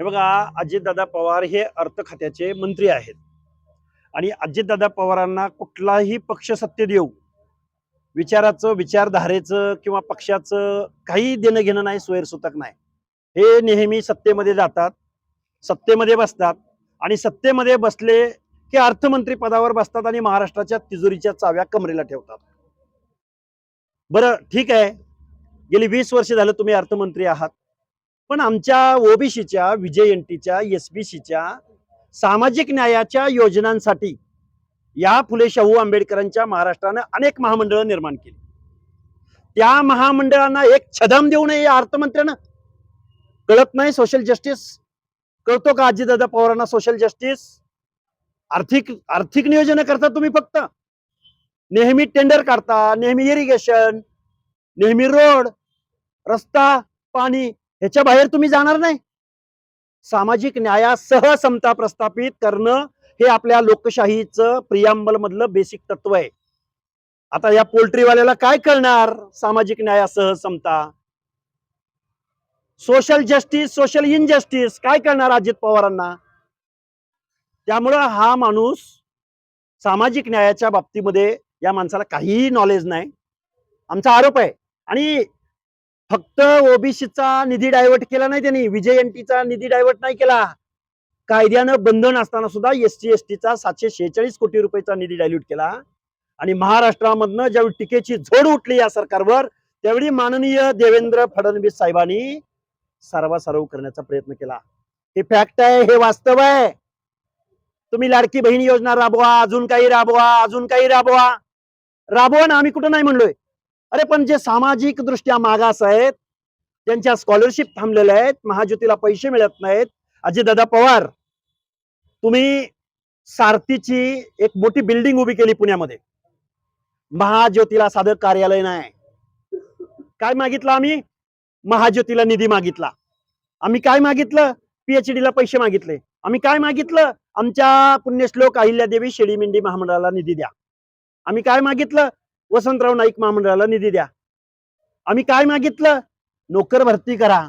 हे बघा अजितदादा पवार हे अर्थ खात्याचे मंत्री आहेत. आणि अजितदादा पवारांना कुठलाही पक्ष सत्य देऊ विचाराचं विचारधारेचं किंवा पक्षाचं काही देणं घेणं नाही सोयरसुतक नाही. हे नेहमी सत्तेमध्ये जातात सत्तेमध्ये बसतात आणि सत्तेमध्ये बसले की अर्थमंत्री पदावर बसतात आणि महाराष्ट्राच्या तिजोरीच्या चाव्या कमरेला ठेवतात. बरं ठीक आहे. गेली वीस वर्ष झालं तुम्ही अर्थमंत्री आहात. पण आमच्या ओबीसीच्या विजय एनटीच्या एस बी सीच्या सामाजिक न्यायाच्या योजनांसाठी या फुले शाहू आंबेडकरांच्या महाराष्ट्रानं अनेक महामंडळं निर्माण केली. त्या महामंडळांना एक छदाम देऊ नये या अर्थमंत्र्यानं. कळत नाही सोशल जस्टिस कळतो का अजितदादा पवारांना सोशल जस्टिस आर्थिक आर्थिक नियोजन करता तुम्ही फक्त. नेहमी टेंडर काढता नेहमी इरिगेशन नेहमी रोड रस्ता पाणी ह्याच्या बाहेर तुम्ही जाणार नाही. सामाजिक न्यायासह समता प्रस्थापित करणं हे आपल्या लोकशाहीचं प्रियांबल मधलं बेसिक तत्व आहे. आता या पोल्ट्रीवाल्याला काय कळणार? सामाजिक न्यायासह समता. सोशल जस्टिस सोशल इनजस्टिस काय करणार अजित पवारांना? त्यामुळं हा माणूस सामाजिक न्यायाच्या बाबतीमध्ये या माणसाला काहीही नॉलेज नाही. आमचा आरोप आहे. आणि फक्त ओबीसीचा निधी डायव्हर्ट केला नाही त्यांनी विजय एनटीचा निधी डायव्हर्ट नाही केला. कायद्यानं बंधन असताना सुद्धा एस टी एस टीचा सातशे शेहेचाळीस कोटी रुपयाचा निधी डायल्यूट केला. आणि महाराष्ट्रामधनं ज्यावेळी टीकेची झोड उठली या सरकारवर त्यावेळी माननीय देवेंद्र फडणवीस साहेबांनी सर्वासर्व करण्याचा प्रयत्न केला. हे फॅक्ट आहे हे वास्तव आहे. तुम्ही लाडकी बहीण योजना राबवा अजून काही राबवा अजून काही राबवा. राबवा ना आम्ही कुठं नाही म्हणलोय. अरे पण जे सामाजिक दृष्ट्या मागास आहेत त्यांच्या स्कॉलरशिप थांबलेल्या आहेत महाज्योतीला पैसे मिळत नाहीत. अजितदादा पवार तुम्ही सारथीची एक मोठी बिल्डिंग उभी केली पुण्यामध्ये. महाज्योतीला साधं कार्यालय नाही. काय मागितलं आम्ही? महाज्योतीला निधी मागितला. आम्ही काय मागितलं? पीएचडी ला पैसे मागितले. आम्ही काय मागितलं? आमच्या पुण्यश्लोक अहिल्यादेवी शेडीमेंढी महामंडळाला निधी द्या. आम्ही काय मागितलं? वसंतराव नाईक महामंडळाला निधी द्या. आम्ही काय मागितलं? नोकर भरती करा.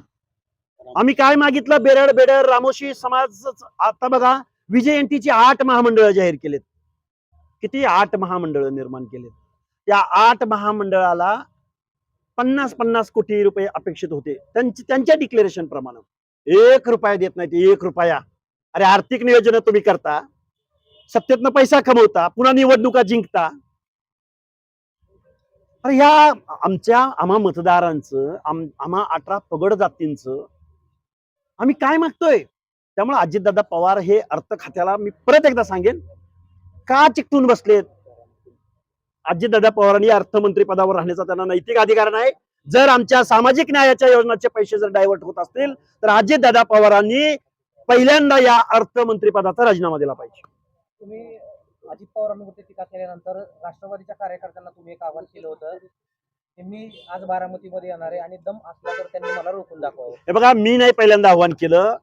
आम्ही काय मागितलं? बेरड बेडर रामोशी समाज आता बघा विजय एनटीची आठ महामंडळ जाहीर केलेत. किती? आठ महामंडळ निर्माण केलेत. त्या आठ महामंडळाला पन्नास पन्नास कोटी रुपये अपेक्षित होते. त्यांची त्यांच्या डिक्लेरेशन प्रमाणे. एक रुपया देत नाही एक रुपया. अरे आर्थिक नियोजन तुम्ही करता. सत्तेतनं पैसा कमवता पुन्हा निवडणुका जिंकता. अरे या आमच्या आम्हा मतदारांचं आम आम्हा अठरा पगड जातींचं आम्ही काय मागतोय? त्यामुळे अजितदादा पवार हे अर्थ खात्याला मी परत एकदा सांगेन का चिकटून बसलेत? अजितदादा पवारांनी अर्थमंत्री पदावर राहण्याचा त्यांना नैतिक अधिकार नाही. जर आमच्या सामाजिक न्यायाच्या योजनाचे पैसे जर डायव्हर्ट होत असतील तर अजितदादा पवारांनी पहिल्यांदा या अर्थमंत्री पदाचा राजीनामा दिला पाहिजे. तुम्ही अजित पवारांवरती टीका केल्यानंतर राष्ट्रवादीच्या कार्यकर्त्यांना तुम्ही एक आवाहन केलं होतं की मी आज बारामतीमध्ये येणार आहे आणि दम असला तर त्यांनी मला रोखून दाखवावं. हे बघा मी नाही पहिल्यांदा आव्हान केलं.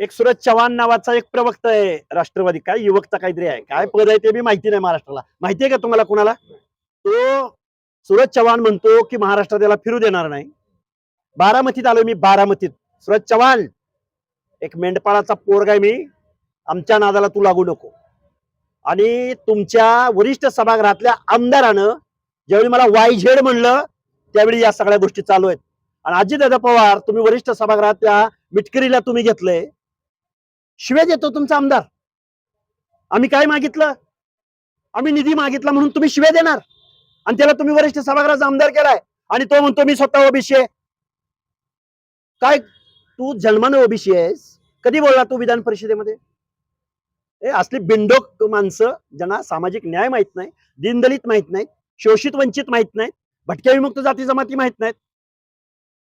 एक सुरज चव्हाण नावाचा एक प्रवक्ता आहे राष्ट्रवादी. काय युवकचा काहीतरी आहे. काय पद आहे ते बी माहिती नाही महाराष्ट्राला. माहिती आहे का तुम्हाला कुणाला? तो सुरज चव्हाण म्हणतो की महाराष्ट्रात त्याला फिरू देणार नाही. बारामतीत आलो मी बारामतीत. सुरज चव्हाण एक मेंढपाळाचा पोरग आहे मी. आमच्या नादाला तू लागू नको. आणि तुमच्या वरिष्ठ सभागृहातल्या आमदारानं ज्यावेळी मला वाय झेड म्हणलं त्यावेळी या सगळ्या गोष्टी चालू आहेत. आणि अजितदादा पवार तुम्ही वरिष्ठ सभागृहातल्या मिटकरीला तुम्ही घेतलंय. शिव्या देतो तुमचा आमदार. आम्ही काय मागितलं? आम्ही निधी मागितला म्हणून तुम्ही शिव्या देणार. आणि त्याला तुम्ही वरिष्ठ सभागृहाचा आमदार केलाय. आणि तो म्हणतो मी स्वतः ओबीसी आहे. काय? तू जन्मानं ओबीसी आहेस. कधी बोलला तू विधान परिषदेमध्ये? हे असली बिंडोक माणसं ज्यांना सामाजिक न्याय माहीत नाही दीनदलित माहीत नाहीत शोषित वंचित माहीत नाहीत भटक्या विमुक्त जाती जमाती माहीत नाहीत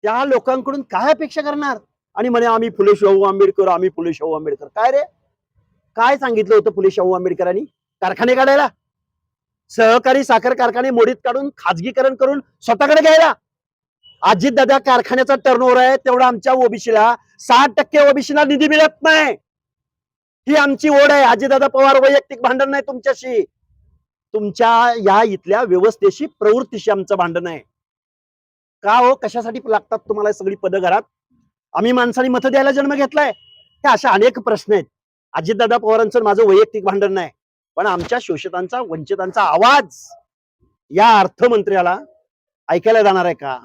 त्या लोकांकडून काय अपेक्षा करणार? आणि म्हणे आम्ही फुले शाहू आंबेडकर आम्ही फुले शाहू आंबेडकर. काय रे? काय सांगितलं होतं फुले शाहू आंबेडकरांनी? कारखाने काढायला? सहकारी साखर कारखाने मोडीत काढून खाजगीकरण करून स्वतःकडे घ्यायला? अजित दादा कारखान्याचा टर्नओव्हर आहे तेवढा आमच्या ओबीसीला साठ टक्के ओबीसीला निधी मिळत नाही. ही आमची ओढ आहे. अजितदादा पवार वैयक्तिक भांडण नाही तुमच्याशी. तुमच्या या इथल्या व्यवस्थेशी प्रवृत्तीशी आमचं भांडण आहे. का हो? कशासाठी लागतात तुम्हाला सगळी पदं घरात? आम्ही माणसाने मत द्यायला जन्म घेतलाय. हे अशा अनेक प्रश्न आहेत. अजितदादा पवारांचं माझं वैयक्तिक भांडण नाही. पण आमच्या शोषितांचा वंचितांचा आवाज या अर्थमंत्र्याला ऐकायला जाणार आहे का?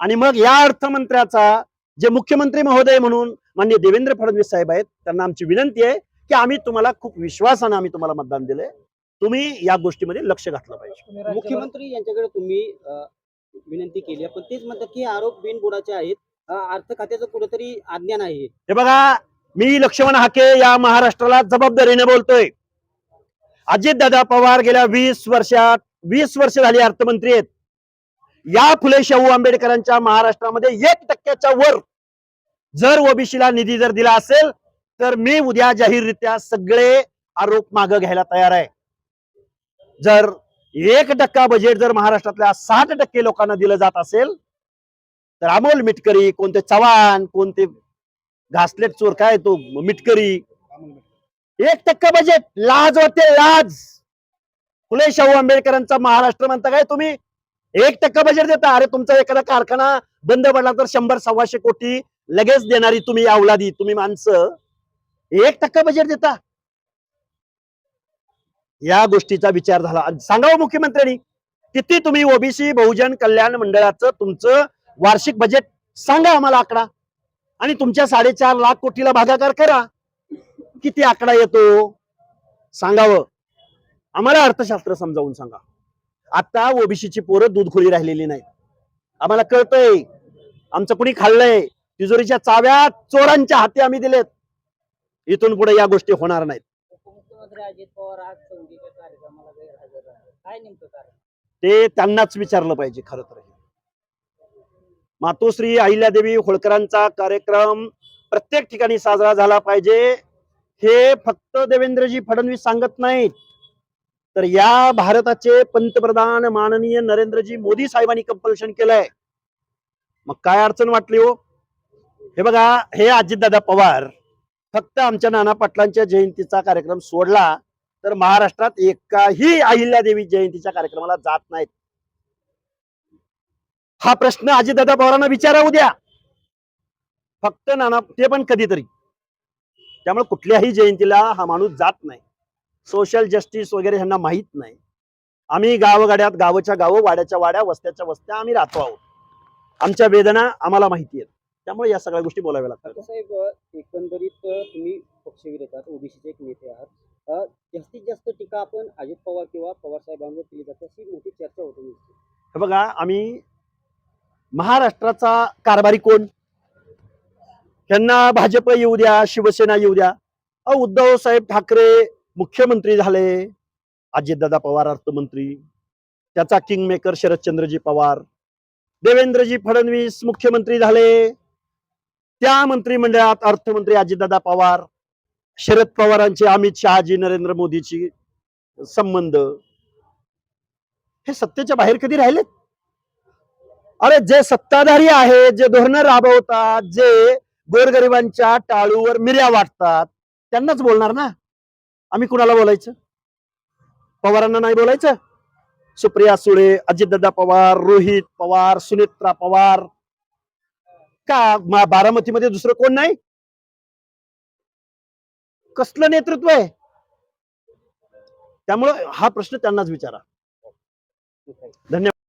आणि मग या अर्थमंत्र्याचा जे मुख्यमंत्री महोदय म्हणून माननीय देवेंद्र फडणवीस साहेब आहेत त्यांना आमची विनंती आहे की आम्ही तुम्हाला खूप विश्वासानं आम्ही तुम्हाला मतदान दिलंय. तुम्ही या गोष्टीमध्ये लक्ष घातलं पाहिजे. मुख्यमंत्री यांच्याकडे तुम्ही विनंती केली पण तेच म्हणतात की आरोप बिनबुडाचे आहेत. अर्थ खात्याचं कुठेतरी अज्ञान आहे हे बघा मी लक्ष्मण हाके या महाराष्ट्राला जबाबदारीने बोलतोय. अजितदादा पवार गेल्या वीस वर्षात वीस वर्ष झाली अर्थमंत्री आहेत. या फुले शाहू आंबेडकरांच्या महाराष्ट्रामध्ये एक टक्क्याच्या वर जर ओबीसीला निधी जर दिला असेल तर मी उद्या जाहीररित्या सगळे आरोप मागे घ्यायला तयार आहे. जर एक टक्का बजेट जर महाराष्ट्रातल्या साठ टक्के लोकांना दिलं जात असेल तर अमोल मिटकरी कोणते चव्हाण कोणते घासलेट चोर काय तो मिटकरी एक टक्का बजेट लाज वाटते लाज. फुले शाहू आंबेडकरांचा महाराष्ट्र म्हणता काय तुम्ही? एक टक्का बजेट देता. अरे तुमचा एखादा कारखाना बंद पडला तर शंभर सव्वाशे कोटी लगेच देणारी तुम्ही अवलादी तुम्ही माणसं. एक टक्का बजेट देता. या गोष्टीचा विचार झाला. सांगावं मुख्यमंत्र्यांनी किती तुम्ही ओबीसी बहुजन कल्याण मंडळाचं तुमचं वार्षिक बजेट सांगा आम्हाला आकडा. आणि तुमच्या साडेचार लाख कोटीला भागाकार करा. किती आकडा येतो? सांगावं. आम्हाला अर्थशास्त्र समजावून सांगा. आता ओबीसीची पोरं दूधखोळी राहिलेली नाही आम्हाला कळतंय आमचं कुणी खाल्लंय. तिजोरीच्या चाव्या चोरांच्या हाती आम्ही दिलेत. इथून पुढे या गोष्टी होणार नाहीत. उपमुख्यमंत्री अजित पवार आज संगीच्या कार्यक्रमाला गैरहजर आहे काय नेमकं कारण? ते त्यांनाच विचारलं पाहिजे खरं तर. मातोश्री अहिल्यादेवी होळकरांचा कार्यक्रम प्रत्येक ठिकाणी साजरा झाला पाहिजे. हे फक्त देवेंद्रजी फडणवीस सांगत नाहीत. तर या भारताचे पंतप्रधान माननीय नरेंद्रजी मोदी साहेबांनी कंपल्शन केलंय. मग काय अडचण वाटली हो? हे बघा हे अजितदादा पवार फक्त आमच्या नाना पाटलांच्या जयंतीचा कार्यक्रम सोडला तर महाराष्ट्रात एकाही अहिल्यादेवी जयंतीच्या कार्यक्रमाला जात नाहीत. हा प्रश्न अजितदादा पवारांना विचारा उद्या फक्त नाना ते पण कधीतरी. त्यामुळे कुठल्याही जयंतीला हा माणूस जात नाही. सोशल जस्टिस वगैरे ह्यांना माहीत नाही. आम्ही गावगाड्यात गावच्या गावं वाड्याच्या वाड्या वस्त्याच्या वस्त्या आम्ही राहतो आहोत. आमच्या वेदना आम्हाला माहिती आहेत. त्यामुळे या सगळ्या गोष्टी बोलाव्या लागतात. साहेब अ, एकंदरीत अ, तुम्ही पक्षवीर येतात ओबीसीचे एक नेते आहात. अ, जास्तीत जास्त टीका आपण अजित पवार किंवा पवार साहेबांवर केली जाते अशी मोठी चर्चा होते. हे बघा आम्ही महाराष्ट्राचा कारभारी कोण? त्यांना भाजप येऊ द्या शिवसेना येऊ द्या. अहो उद्धव साहेब ठाकरे मुख्यमंत्री झाले अजितदादा पवार अर्थमंत्री त्याचा किंग मेकर शरदचंद्रजी पवार देवेंद्रजी फडणवीस मुख्यमंत्री झाले त्या मंत्रिमंडळात अर्थमंत्री अजितदादा पवार शरद पवारांचे अमित शहाजी नरेंद्र मोदीची संबंध. हे सत्तेच्या बाहेर कधी राहिलेत? अरे जे सत्ताधारी आहेत जे धोरण राबवतात जे गोरगरिबांच्या टाळूवर मिऱ्या वाटतात त्यांनाच बोलणार ना? आम्ही कुणाला बोलायचं? पवारांना नाही बोलायचं? सुप्रिया सुळे अजितदादा पवार रोहित पवार सुनेत्रा पवार का बारामतीमध्ये दुसरं कोण नाही? कसलं नेतृत्व आहे? त्यामुळं हा प्रश्न त्यांनाच विचारा. धन्यवाद.